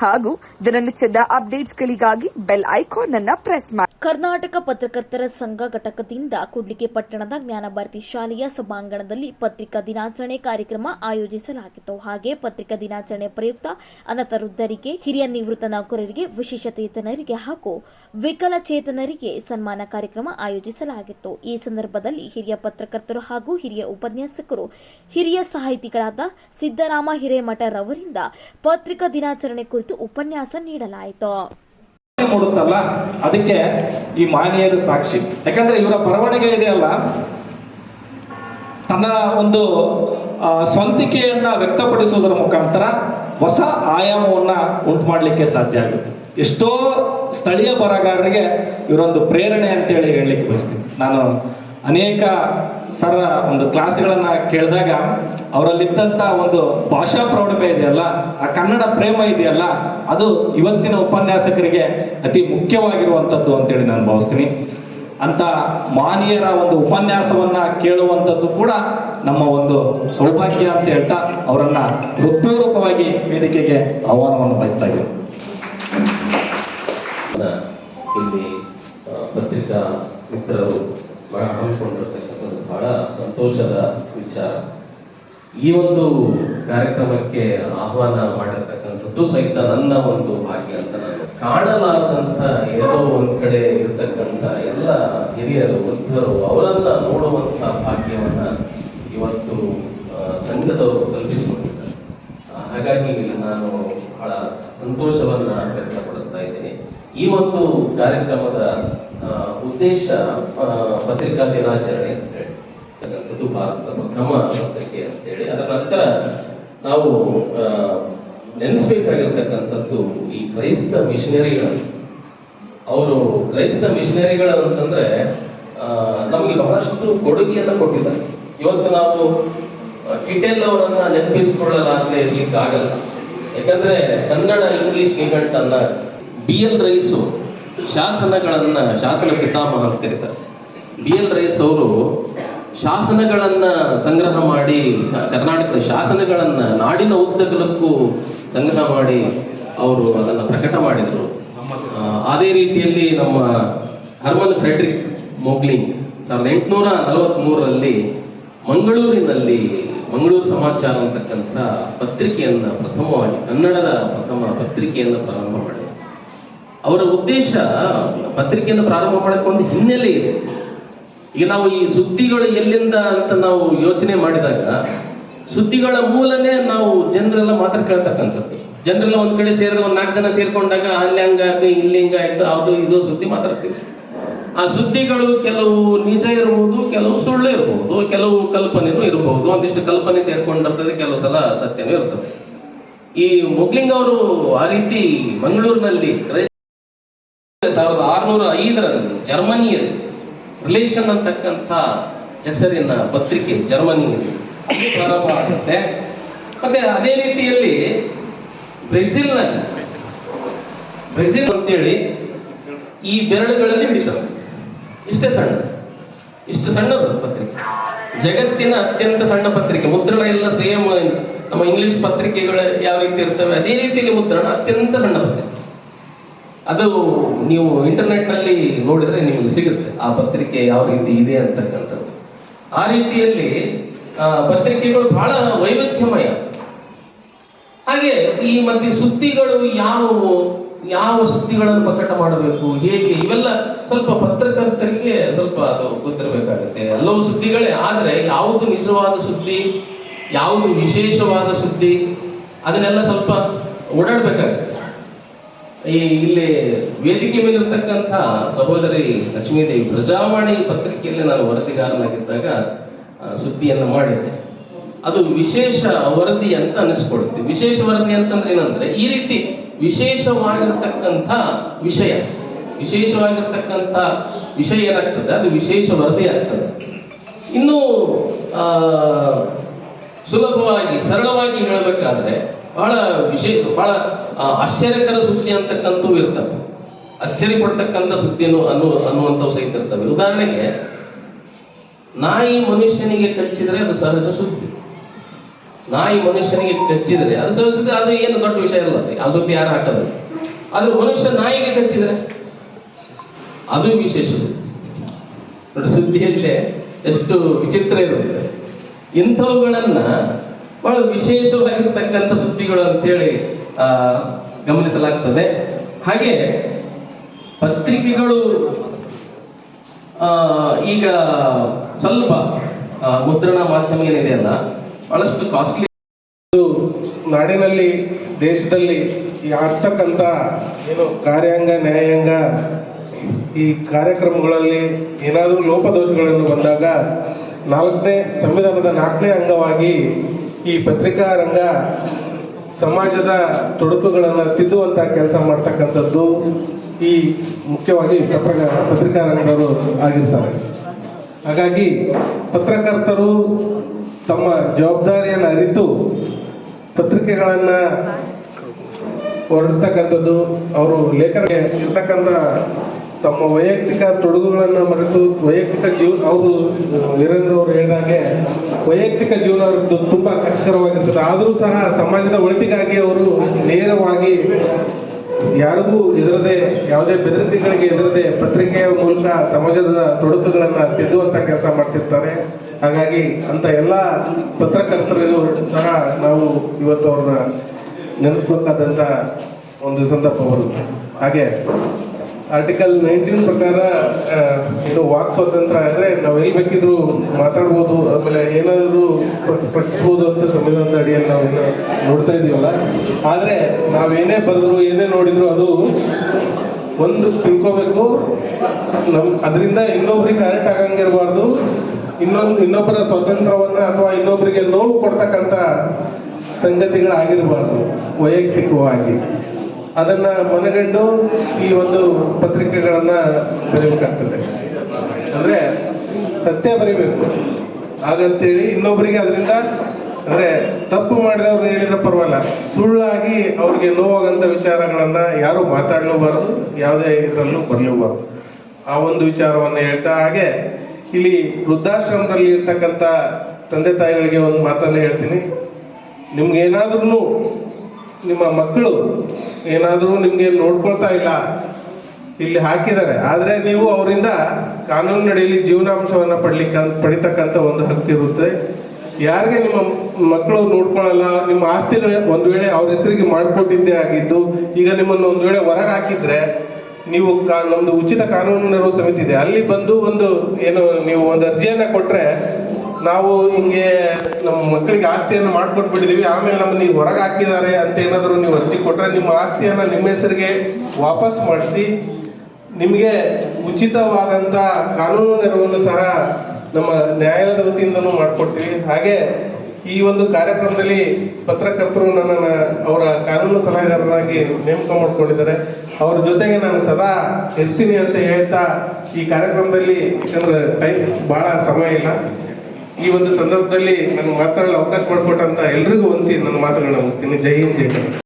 ಹಾಗೂ ದಿನನಿತ್ಯದ ಅಪ್ಡೇಟ್ಸ್ಗಳಿಗಾಗಿ ಬೆಲ್ ಐಕಾನ್ ಅನ್ನು ಪ್ರೆಸ್ ಮಾಡಿ ಕರ್ನಾಟಕ ಪತ್ರಕರ್ತರ ಸಂಘ ಘಟಕದಿಂದ ಕೂಡ್ಲಿಗೆ ಪಟ್ಟಣದ ಜ್ಞಾನಭಾರತಿ ಶಾಲೆಯ ಸಭಾಂಗಣದಲ್ಲಿ ಪತ್ರಿಕಾ ದಿನಾಚರಣೆ ಕಾರ್ಯಕ್ರಮ ಆಯೋಜಿಸಲಾಗಿತ್ತು. ಹಾಗೆ ಪತ್ರಿಕಾ ದಿನಾಚರಣೆ ಪ್ರಯುಕ್ತ ಅನತ ವೃದ್ಧರಿಗೆ ಹಿರಿಯ ನಿವೃತ್ತ ನೌಕರರಿಗೆ ವಿಶೇಷಚೇತನರಿಗೆ ಹಾಗೂ ವಿಕಲಚೇತನರಿಗೆ ಸನ್ಮಾನ ಕಾರ್ಯಕ್ರಮ ಆಯೋಜಿಸಲಾಗಿತ್ತು. ಈ ಸಂದರ್ಭದಲ್ಲಿ ಹಿರಿಯ ಪತ್ರಕರ್ತರು ಹಾಗೂ ಹಿರಿಯ ಉಪನ್ಯಾಸಕರು, ಹಿರಿಯ ಸಾಹಿತಿಗಳಾದ ಸಿದ್ದರಾಮ ಹಿರೇಮಠ ರವರಿಂದ ಪತ್ರಿಕಾ ದಿನಾಚರಣೆ ಕುರಿತು ಉಪನ್ಯಾಸ ನೀಡಲಾಯಿತು. ಮೂಡುತ್ತಲ್ಲ ಅದಕ್ಕೆ ಈ ಮಾನಿಯರು ಸಾಕ್ಷಿ. ಯಾಕಂದ್ರೆ ಇವರ ಬರವಣಿಗೆ ಇದೆಯಲ್ಲ ತನ್ನ ಒಂದು ಸ್ವಂತಿಕೆಯನ್ನ ವ್ಯಕ್ತಪಡಿಸುವುದರ ಮುಖಾಂತರ ಹೊಸ ಆಯಾಮವನ್ನ ಉಂಟು ಮಾಡಲಿಕ್ಕೆ ಸಾಧ್ಯ ಆಗುತ್ತೆ. ಎಷ್ಟೋ ಸ್ಥಳೀಯ ಬರಹಗಾರರಿಗೆ ಇವರೊಂದು ಪ್ರೇರಣೆ ಅಂತೇಳಿ ಹೇಳಲಿಕ್ಕೆ ಬಯಸ್ತೀನಿ. ನಾನು ಅನೇಕ ಸರ, ಒಂದು ಕ್ಲಾಸ್ಗಳನ್ನ ಕೇಳಿದಾಗ ಅವರಲ್ಲಿದ್ದಂಥ ಒಂದು ಭಾಷಾ ಪ್ರೌಢಮೆ ಇದೆಯಲ್ಲ, ಆ ಕನ್ನಡ ಪ್ರೇಮ ಇದೆಯಲ್ಲ, ಅದು ಇವತ್ತಿನ ಉಪನ್ಯಾಸಕರಿಗೆ ಅತಿ ಮುಖ್ಯವಾಗಿರುವಂಥದ್ದು ಅಂತೇಳಿ ನಾನು ಭಾವಿಸ್ತೀನಿ. ಅಂತ ಮಾನೀಯರ ಒಂದು ಉಪನ್ಯಾಸವನ್ನ ಕೇಳುವಂಥದ್ದು ಕೂಡ ನಮ್ಮ ಒಂದು ಸೌಭಾಗ್ಯ ಅಂತ ಹೇಳ್ತಾ ಅವರನ್ನ ಹೃತ್ಪೂರ್ವಕವಾಗಿ ವೇದಿಕೆಗೆ ಆಹ್ವಾನವನ್ನು ಬಯಸ್ತಾ ಇದ್ದೀನಿ. ಇಲ್ಲಿ ಪತ್ರಿಕಾ ಮಿತ್ರರು ಹಮ್ಮಿಕೊಂಡಿರ್ತಕ್ಕಂಥದ್ದು ಬಹಳ ಸಂತೋಷದ ವಿಚಾರ. ಈ ಒಂದು ಕಾರ್ಯಕ್ರಮಕ್ಕೆ ಆಹ್ವಾನ ಮಾಡಿರ್ತಕ್ಕಂಥದ್ದು ಸಹಿತ ನನ್ನ ಒಂದು ಭಾಗ್ಯ ಅಂತ ನಾನು ಕಾಣಲಾರದಂತ ಏನೋ ಒಂದು ಕಡೆ ಇರತಕ್ಕಂಥ ಎಲ್ಲ ಹಿರಿಯರು ವೃದ್ಧರು ಅವರನ್ನ ನೋಡುವಂತ ಭಾಗ್ಯವನ್ನ ಇವತ್ತು ಸಂಘದವರು ಕಲ್ಪಿಸಿಕೊಂಡಿದ್ದಾರೆ ಹಾಗಾಗಿ ನಾನು ಬಹಳ ಸಂತೋಷವನ್ನ ವ್ಯಕ್ತಪಡಿಸ್ತಾ ಇದ್ದೀನಿ. ಈ ಒಂದು ಆ, ಪತ್ರಿಕಾ ದಿನಾಚರಣೆ ಅಂತ ಹೇಳಿ. ಕ್ರಮ ಭಾರತದ ಪ್ರಥಮ ಪತ್ರಿಕೆ ಅಂತೇಳಿ ಅದರ ನಂತರ ನಾವು ನೆನೆಸ್ಬೇಕಾಗಿರ್ತಕ್ಕಂಥದ್ದು ಈ ಕ್ರೈಸ್ತ ಮಿಷನರಿಗಳು. ಅವರು ಕ್ರೈಸ್ತ ಮಿಷನರಿಗಳು ಅಂತಂದ್ರೆ ನಮಗೆ ಬಹಳಷ್ಟು ಕೊಡುಗೆಯನ್ನು ಕೊಟ್ಟಿದ್ದಾರೆ. ಇವತ್ತು ನಾವು ಕಿಟೆಲ್ ಅವರನ್ನ ನೆನಪಿಸಿಕೊಳ್ಳಲಾರದೆ ಇರ್ಲಿಕ್ಕೆ ಆಗಲ್ಲ ಯಾಕಂದ್ರೆ ಕನ್ನಡ ಇಂಗ್ಲಿಷ್ ನಿಘಂಟನ್ನ ಬಿ ಎಲ್ ರೈಸು ಶಾಸನಗಳನ್ನ, ಶಾಸನ ಪಿತಾಮಹ ಅಂತ ಕರೀತಾರೆ. ಬಿ ಎಲ್ ರೈಸ್ ಅವರು ಶಾಸನಗಳನ್ನ ಸಂಗ್ರಹ ಮಾಡಿ, ಕರ್ನಾಟಕದ ಶಾಸನಗಳನ್ನ ನಾಡಿನ ಉದ್ದಗಲಕ್ಕೂ ಸಂಗ್ರಹ ಮಾಡಿ ಅವರು ಅದನ್ನು ಪ್ರಕಟ ಮಾಡಿದರು. ಅದೇ ರೀತಿಯಲ್ಲಿ ನಮ್ಮ ಹರ್ಮನ್ ಫ್ರೆಡ್ರಿಕ್ ಮೊಗ್ಲಿಂಗ್ ಸಾವಿರದ ಎಂಟುನೂರ ನಲವತ್ತ್ಮೂರರಲ್ಲಿ ಮಂಗಳೂರಿನಲ್ಲಿ ಮಂಗಳೂರು ಸಮಾಚಾರ ಅಂತಕ್ಕಂಥ ಪತ್ರಿಕೆಯನ್ನ ಪ್ರಥಮವಾಗಿ, ಕನ್ನಡದ ಪ್ರಥಮ ಪತ್ರಿಕೆಯನ್ನು ಪ್ರಾರಂಭ ಮಾಡಿದರು. ಅವರ ಉದ್ದೇಶ ಪತ್ರಿಕೆಯನ್ನು ಪ್ರಾರಂಭ ಮಾಡಿಕೊಂಡು ಹಿನ್ನೆಲೆ ಇದೆ. ಈಗ ನಾವು ಈ ಸುದ್ದಿಗಳು ಎಲ್ಲಿಂದ ಅಂತ ನಾವು ಯೋಚನೆ ಮಾಡಿದಾಗ, ಸುದ್ದಿಗಳ ಮೂಲನೇ ನಾವು ಜನರೆಲ್ಲ ಮಾತ್ರ ಕೇಳ್ತಕ್ಕಂಥದ್ದು. ಜನರೆಲ್ಲ ಒಂದ್ ಕಡೆ ಸೇರಿದ ಒಂದ್ ನಾಲ್ಕು ಜನ ಸೇರ್ಕೊಂಡಾಗ ಅಲ್ಲಿ ಹಂಗಾಯ್ತು ಇಲ್ಲಿ ಹಿಂಗಾಯ್ತು ಅದು ಇದು ಸುದ್ದಿ ಮಾತಾಡ್ತೀವಿ. ಆ ಸುದ್ದಿಗಳು ಕೆಲವು ನಿಜ ಇರಬಹುದು ಕೆಲವು ಸುಳ್ಳು ಇರಬಹುದು ಕೆಲವು ಕಲ್ಪನೆನೂ ಇರಬಹುದು ಒಂದಿಷ್ಟು ಕಲ್ಪನೆ ಸೇರ್ಕೊಂಡಿರ್ತದೆ, ಕೆಲವು ಸಲ ಸತ್ಯನೂ ಇರ್ತದೆ. ಈ ಮುಗ್ಲಿಂಗ್ ಅವರು ಆ ರೀತಿ ಮಂಗಳೂರಿನಲ್ಲಿ ಸಾವಿರದ ಆರುನೂರ ಐದರಲ್ಲಿ ಜರ್ಮನಿಯಲ್ಲಿ ರಿಲೇಷನ್ ಅಂತಕ್ಕಂಥ ಹೆಸರಿನ ಪತ್ರಿಕೆ ಜರ್ಮನಿಯಲ್ಲಿ ಪ್ರಾರಂಭ ಆಗುತ್ತೆ. ಮತ್ತೆ ಅದೇ ರೀತಿಯಲ್ಲಿ ಬ್ರೆಜಿಲ್ನಲ್ಲಿ ಬ್ರೆಜಿಲ್ ಅಂತೇಳಿ ಈ ಬೆರಳುಗಳಲ್ಲಿ ಹಿಡಿತಾರೆ ಇಷ್ಟೇ ಸಣ್ಣ. ಇಷ್ಟು ಸಣ್ಣದು ಪತ್ರಿಕೆ. ಜಗತ್ತಿನ ಅತ್ಯಂತ ಸಣ್ಣ ಪತ್ರಿಕೆ. ಮುದ್ರಣ ಎಲ್ಲ ಸೇಮ್. ನಮ್ಮ ಇಂಗ್ಲಿಷ್ ಪತ್ರಿಕೆಗಳು ಯಾವ ರೀತಿ ಇರ್ತವೆ, ಅದೇ ರೀತಿಯಲ್ಲಿ ಮುದ್ರಣ ಅತ್ಯಂತ ಸಣ್ಣ ಪತ್ರಿಕೆ. ಅದು ನೀವು ಇಂಟರ್ನೆಟ್ನಲ್ಲಿ ನೋಡಿದರೆ ನಿಮಗೆ ಸಿಗುತ್ತೆ. ಆ ಪತ್ರಿಕೆ ಯಾವ ರೀತಿ ಇದೆ ಅಂತಕ್ಕಂಥದ್ದು. ಆ ರೀತಿಯಲ್ಲಿ ಪತ್ರಿಕೆಗಳು ಬಹಳ ವೈವಿಧ್ಯಮಯ. ಹಾಗೆ ಈ ಮತ್ತೆ ಸುದ್ದಿಗಳು ಯಾವುವು ಯಾವ ಸುದ್ದಿಗಳನ್ನು ಪ್ರಕಟ ಮಾಡಬೇಕು, ಹೇಗೆ, ಇವೆಲ್ಲ ಸ್ವಲ್ಪ ಪತ್ರಕರ್ತರಿಗೆ ಸ್ವಲ್ಪ ಅದು ಗೊತ್ತಿರಬೇಕಾಗುತ್ತೆ. ಎಲ್ಲವೂ ಸುದ್ದಿಗಳೇ, ಆದರೆ ಯಾವುದು ನಿಜವಾದ ಸುದ್ದಿ, ಯಾವುದು ವಿಶೇಷವಾದ ಸುದ್ದಿ, ಅದನ್ನೆಲ್ಲ ಸ್ವಲ್ಪ ಓಡಾಡಬೇಕಾಗುತ್ತೆ. ಈ ಇಲ್ಲಿ ವೇದಿಕೆ ಮೇಲಿರ್ತಕ್ಕಂಥ ಸಹೋದರಿ ಲಕ್ಷ್ಮೀದೇವಿ ಪ್ರಜಾವಾಣಿ ಪತ್ರಿಕೆಯಲ್ಲಿ ನಾನು ವರದಿಗಾರನಾಗಿದ್ದಾಗ ಸುದ್ದಿಯನ್ನು ಮಾಡಿದ್ದೆ. ಅದು ವಿಶೇಷ ವರದಿ ಅಂತ ಅನಿಸ್ಕೊಡುತ್ತೆ. ವಿಶೇಷ ವರದಿ ಅಂತಂದ್ರೆ ಏನಂದ್ರೆ, ಈ ರೀತಿ ವಿಶೇಷವಾಗಿರ್ತಕ್ಕಂಥ ವಿಷಯ ವಿಶೇಷವಾಗಿರ್ತಕ್ಕಂಥ ವಿಷಯ ಏನಾಗ್ತದೆ? ಅದು ವಿಶೇಷ ವರದಿ ಆಗ್ತದೆ. ಇನ್ನು ಸುಲಭವಾಗಿ, ಸರಳವಾಗಿ ಹೇಳಬೇಕಾದ್ರೆ ಬಹಳ ವಿಶೇಷ ಬಹಳ ಆಶ್ಚರ್ಯಕರ ಸುದ್ದಿ ಅಂತಕ್ಕಂಥವು ಇರ್ತವೆ. ಅಚ್ಚರಿ ಪಡ್ತಕ್ಕಂಥ ಸುದ್ದಿಯನ್ನು ಅನ್ನು, ಅನ್ನುವಂಥವು ಸಹಿತ ಇರ್ತವೆ. ಉದಾಹರಣೆಗೆ, ನಾಯಿ ಮನುಷ್ಯನಿಗೆ ಕಚ್ಚಿದರೆ ಅದು ಸಹಜ ಸುದ್ದಿ. ನಾಯಿ ಮನುಷ್ಯನಿಗೆ ಕಚ್ಚಿದರೆ ಅದು ಸಹಜ ಸುದ್ದಿ, ಅದು ಏನು ದೊಡ್ಡ ವಿಷಯ ಇಲ್ಲ. ಆ ಸುದ್ದಿ ಯಾರು ಹಾಕೋದು ಆದ್ರೆ ಮನುಷ್ಯ ನಾಯಿಗೆ ಕಚ್ಚಿದರೆ ಅದು ವಿಶೇಷ ಸುದ್ದಿ. ನೋಡಿ, ಸುದ್ದಿಯಲ್ಲೇ ಎಷ್ಟು ವಿಚಿತ್ರ ಇರುತ್ತೆ ಇಂಥವುಗಳನ್ನ ಬಹಳ ವಿಶೇಷವಾಗಿರ್ತಕ್ಕಂಥ ಸುದ್ದಿಗಳು ಅಂತೇಳಿ ಗಮನಿಸಲಾಗ್ತದೆ. ಹಾಗೆ ಪತ್ರಿಕೆಗಳು ಈಗ ಸ್ವಲ್ಪ ಮುದ್ರಣ ಮಾಧ್ಯಮ ಏನಿದೆಯಲ್ಲ ಬಹಳಷ್ಟು ಕಾಸ್ಟ್ಲಿ ನಾಡಿನಲ್ಲಿ, ದೇಶದಲ್ಲಿ ಈ ಆಗ್ತಕ್ಕಂಥ ಏನು ಕಾರ್ಯಾಂಗ, ನ್ಯಾಯಾಂಗ, ಈ ಕಾರ್ಯಕ್ರಮಗಳಲ್ಲಿ ಏನಾದರೂ ಲೋಪದೋಷಗಳನ್ನು ಬಂದಾಗ ನಾಲ್ಕನೇ, ಸಂವಿಧಾನದ ನಾಲ್ಕನೇ ಅಂಗವಾಗಿ ಈ ಪತ್ರಿಕಾ ರಂಗ ಸಮಾಜದ ತೊಡಕುಗಳನ್ನು ತಿದ್ದುವಂಥ ಕೆಲಸ ಮಾಡ್ತಕ್ಕಂಥದ್ದು ಈ ಮುಖ್ಯವಾಗಿ ಪತ್ರ ಪತ್ರಿಕಾ ರಂಗದವರು ಆಗಿರ್ತಾರೆ. ಹಾಗಾಗಿ ಪತ್ರಕರ್ತರು ತಮ್ಮ ಜವಾಬ್ದಾರಿಯನ್ನು ಅರಿತು ಪತ್ರಿಕೆಗಳನ್ನು ಹೊರಡಿಸ್ತಕ್ಕಂಥದ್ದು ಅವರು ಲೇಖನ ಇರ್ತಕ್ಕಂಥ ತಮ್ಮ ವೈಯಕ್ತಿಕ ತೊಡಗುಗಳನ್ನು ಮರೆತು ವೈಯಕ್ತಿಕ ಜೀವ ಅವರು ವೀರೇಂದ್ರ ಅವರು ಹೇಳಿದಾಗೆ, ವೈಯಕ್ತಿಕ ಜೀವನ ಅವ್ರದ್ದು ತುಂಬ ಕಷ್ಟಕರವಾಗಿರ್ತದೆ. ಆದರೂ ಸಹ ಸಮಾಜದ ಒಳಿತಿಗಾಗಿ ಅವರು ನೇರವಾಗಿ ಯಾರಿಗೂ ಇದರದೆ ಯಾವುದೇ ಬೆದರಿಕೆಗಳಿಗೆ ಎದುರದೆ ಪತ್ರಿಕೆಯ ಮೂಲಕ ಸಮಾಜದ ತೊಡಕುಗಳನ್ನು ತಿದ್ದುವಂತ ಕೆಲಸ ಮಾಡ್ತಿರ್ತಾರೆ. ಹಾಗಾಗಿ ಅಂತ ಎಲ್ಲ ಪತ್ರಕರ್ತರಿಗೂ ಸಹ ನಾವು ಇವತ್ತು ಅವ್ರನ್ನ ನೆನೆಸ್ಬೇಕಾದಂಥ ಒಂದು ಸಂದರ್ಭ ಬರುತ್ತೆ. ಹಾಗೆ ಆರ್ಟಿಕಲ್ ನೈನ್ಟೀನ್ ಪ್ರಕಾರ ಏನು ವಾಕ್ ಸ್ವಾತಂತ್ರ್ಯ ಅಂದ್ರೆ ನಾವು ಎಲ್ಲಿ ಬೇಕಿದ್ರು ಮಾತಾಡ್ಬೋದು, ಆಮೇಲೆ ಏನಾದರೂ ಪ್ರಕಟಿಸ್ಬೋದು ಅಂತ ಸಂವಿಧಾನದ ಅಡಿಯಲ್ಲಿ ನಾವು ನೋಡ್ತಾ ಇದೀವಲ್ಲ. ಆದರೆ ನಾವೇನೇ ಬರೆದ್ರು, ಏನೇ ನೋಡಿದ್ರು ಅದು ಒಂದು ತಿಳ್ಕೋಬೇಕು. ನಮ್, ಅದರಿಂದ ಇನ್ನೊಬ್ರಿಗೆ ಕರೆಕ್ಟ್ ಆಗಂಗಿರಬಾರ್ದು ಇನ್ನೊಂದು, ಇನ್ನೊಬ್ಬರ ಸ್ವಾತಂತ್ರ್ಯವನ್ನ ಅಥವಾ ಇನ್ನೊಬ್ಬರಿಗೆ ನೋವು ಕೊಡ್ತಕ್ಕಂಥ ಸಂಗತಿಗಳಾಗಿರಬಾರ್ದು, ವೈಯಕ್ತಿಕವಾಗಿ. ಅದನ್ನ ಮನಗಂಡು ಈ ಒಂದು ಪತ್ರಿಕೆಗಳನ್ನ ಬರೀಬೇಕಾಗ್ತದೆ. ಅಂದ್ರೆ ಸತ್ಯ ಬರೀಬೇಕು. ಹಾಗಂತೇಳಿ ಇನ್ನೊಬ್ಬರಿಗೆ ಅದರಿಂದ, ಅಂದ್ರೆ ತಪ್ಪು ಮಾಡಿದವ್ರು ಹೇಳಿದ್ರೆ ಪರವಾಗಿಲ್ಲ. ಸುಳ್ಳಾಗಿ ಅವ್ರಿಗೆ ನೋವಾಗಂತ ವಿಚಾರಗಳನ್ನ ಯಾರು ಮಾತಾಡಲೂಬಾರ್ದು, ಯಾವುದೇ ಇದರಲ್ಲೂ ಬರಲೂಬಾರ್ದು. ಆ ಒಂದು ವಿಚಾರವನ್ನ ಹೇಳ್ತಾ, ಹಾಗೆ ಇಲ್ಲಿ ವೃದ್ಧಾಶ್ರಮದಲ್ಲಿ ಇರ್ತಕ್ಕಂಥ ತಂದೆ ತಾಯಿಗಳಿಗೆ ಒಂದು ಮಾತನ್ನ ಹೇಳ್ತೀನಿ. ನಿಮ್ಗೆ ಏನಾದ್ರೂ ನಿಮ್ಮ ಮಕ್ಕಳು ಏನಾದರೂ ನಿಮಗೆ ನೋಡ್ಕೊಳ್ತಾ ಇಲ್ಲ, ಇಲ್ಲಿ ಹಾಕಿದ್ದಾರೆ. ಆದರೆ ನೀವು ಅವರಿಂದ ಕಾನೂನಿನಡಿಯಲ್ಲಿ ಜೀವನಾಂಶವನ್ನು ಪಡ್ಲಿಕ್ಕೆ ಪಡಿತಕ್ಕಂಥ ಒಂದು ಹಕ್ಕಿರುತ್ತೆ ಯಾರಿಗೆ ನಿಮ್ಮ ಮಕ್ಕಳು ನೋಡ್ಕೊಳ್ಳಲ್ಲ ನಿಮ್ಮ ಆಸ್ತಿಗಳು ಒಂದು ವೇಳೆ ಅವ್ರ ಹೆಸರಿಗೆ ಮಾಡಿಕೊಟ್ಟಿದ್ದೇ ಆಗಿದ್ದು, ಈಗ ನಿಮ್ಮನ್ನು ಒಂದು ವೇಳೆ ಹೊರಗೆ ಹಾಕಿದ್ರೆ, ನೀವು ಕಾ ನಮ್ಮದು ಉಚಿತ ಕಾನೂನು ನೆರವು ಸಮಿತಿ ಇದೆ. ಅಲ್ಲಿ ಬಂದು ಒಂದು, ಏನು, ನೀವು ಒಂದು ಅರ್ಜಿಯನ್ನು ಕೊಟ್ರೆ ನಾವು ಹಿಂಗೆ ನಮ್ಮ ಮಕ್ಕಳಿಗೆ ಆಸ್ತಿಯನ್ನು ಮಾಡ್ಕೊಟ್ಬಿಟ್ಟಿದೀವಿ. ಆಮೇಲೆ ನಮ್ಮನ್ನ ನೀವು ಹೊರಗೆ ಹಾಕಿದ್ದಾರೆ ಅಂತ ಏನಾದರೂ ನೀವು ಅರ್ಜಿ ಕೊಟ್ರೆ ನಿಮ್ಮ ಆಸ್ತಿಯನ್ನ ನಿಮ್ಮ ಹೆಸರಿಗೆ ವಾಪಸ್ ಮಾಡಿಸಿ. ನಿಮಗೆ ಉಚಿತವಾದಂಥ ಕಾನೂನು ನೆರವನ್ನು ಸಹ ನಮ್ಮ ನ್ಯಾಯಾಲಯದ ವತಿಯಿಂದನೂ ಮಾಡಿಕೊಡ್ತೀವಿ. ಹಾಗೆ ಈ ಒಂದು ಕಾರ್ಯಕ್ರಮದಲ್ಲಿ ಪತ್ರಕರ್ತರು ನನ್ನನ್ನು ಅವರ ಕಾನೂನು ಸಲಹೆಗಾರರಾಗಿ ನೇಮಕ ಮಾಡ್ಕೊಂಡಿದ್ದಾರೆ. ಅವ್ರ ಜೊತೆಗೆ ನಾನು ಸದಾ ಇರ್ತೀನಿ ಅಂತ ಹೇಳ್ತಾ ಈ ಕಾರ್ಯಕ್ರಮದಲ್ಲಿ ಯಾಕಂದ್ರೆ ಟೈಮ್ ಬಹಳ ಸಮಯ ಇಲ್ಲ. ಈ ಒಂದು ಸಂದರ್ಭದಲ್ಲಿ ನನಗೆ ಮಾತನಾಡಲು ಅವಕಾಶ ಮಾಡಿಕೊಟ್ಟಂತ ಎಲ್ರಿಗೂ ಒಂದ್ಸಿ ನನ್ನ ಮಾತುಗಳನ್ನ ಮುಗಿಸ್ತೀನಿ. ಜೈ ಹಿಂದ್, ಜೈ ಕನ್ನಡ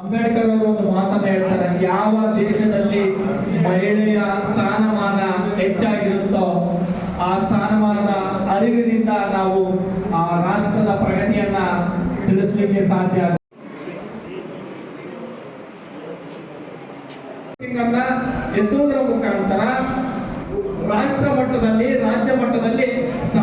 ಅಂಬೇಡ್ಕರ್ ಅವರು ಒಂದು ಮಾತನ್ನ ಹೇಳ್ತಾರೆ ಯಾವ ದೇಶದಲ್ಲಿ ಮಹಿಳೆಯ ಸ್ಥಾನಮಾನ ಹೆಚ್ಚಾಗಿರುತ್ತೋ ಆ ಸ್ಥಾನಮಾನದ ಅರಿವಿನಿಂದ ನಾವು ಆ ರಾಷ್ಟ್ರದ ಪ್ರಗತಿಯನ್ನ ತಿಳಿಸ್ಲಿಕ್ಕೆ ಸಾಧ್ಯ ಎತ್ತುವುದರ ಮುಖಾಂತರ ರಾಷ್ಟ್ರ ಮಟ್ಟದಲ್ಲಿ, ರಾಜ್ಯ ಮಟ್ಟದಲ್ಲಿ ಸಾಧನೆ